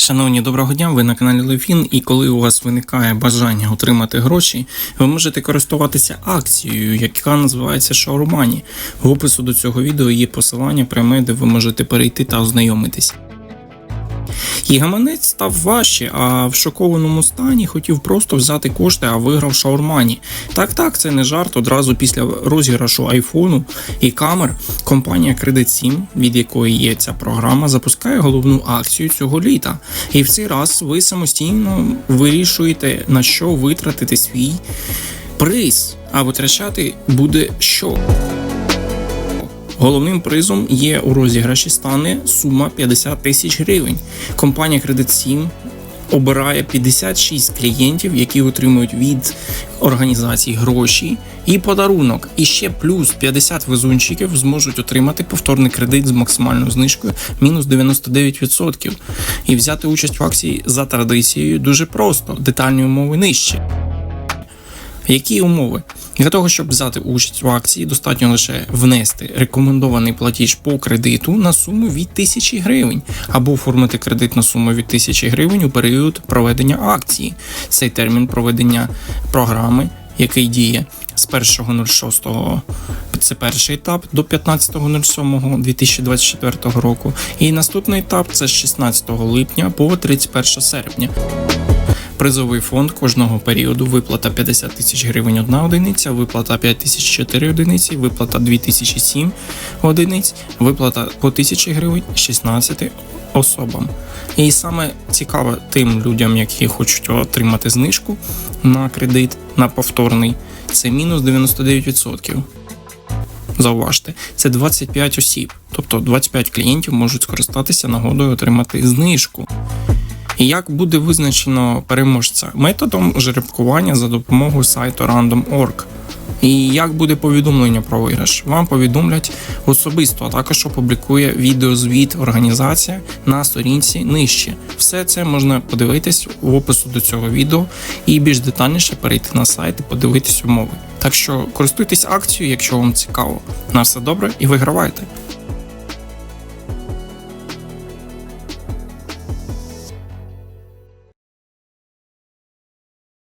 Шановні, доброго дня! Ви на каналі Левін, і коли у вас виникає бажання отримати гроші, ви можете користуватися акцією, яка називається Шаурмані. В опису до цього відео є посилання пряме, де ви можете перейти та ознайомитись. І гаманець став важче, а в шокованому стані хотів просто взяти кошти, а виграв шаурмані. Так, так, це не жарт. Одразу після розіграшу айфону і камер компанія Credit 7, від якої є ця програма, запускає головну акцію цього літа. І в цей раз ви самостійно вирішуєте на що витратити свій приз, а витрачати буде що. Головним призом є у розіграші стане сума 50 тисяч гривень. Компанія Credit 7 обирає 56 клієнтів, які отримують від організацій гроші і подарунок. І ще плюс 50 везунчиків зможуть отримати повторний кредит з максимальною знижкою мінус 99%. І взяти участь в акції за традицією дуже просто. Детальні умови нижче. Які умови? Для того, щоб взяти участь в акції, достатньо лише внести рекомендований платіж по кредиту на суму від 1000 гривень, або оформити кредит на суму від 1000 гривень у період проведення акції. Цей термін проведення програми, який діє з 1.06 це перший етап до 15.07.2024 року. І наступний етап це з 16 липня по 31 серпня. Призовий фонд кожного періоду виплата 50 тисяч гривень одна одиниця, виплата 5 тисяч 4 одиниці, виплата 2007 одиниць, виплата по 1000 гривень 16 особам. І саме цікаво тим людям, які хочуть отримати знижку на кредит на повторний, це мінус 99%. Зауважте, це 25 осіб, тобто 25 клієнтів можуть скористатися нагодою отримати знижку. І як буде визначено переможця методом жеребкування за допомогою сайту random.org. І як буде повідомлення про виграш? Вам повідомлять особисто, а також опублікує відеозвіт організація на сторінці нижче. Все це можна подивитись в опису до цього відео і більш детальніше перейти на сайт і подивитись умови. Так що користуйтесь акцією, якщо вам цікаво. На все добре і вигравайте.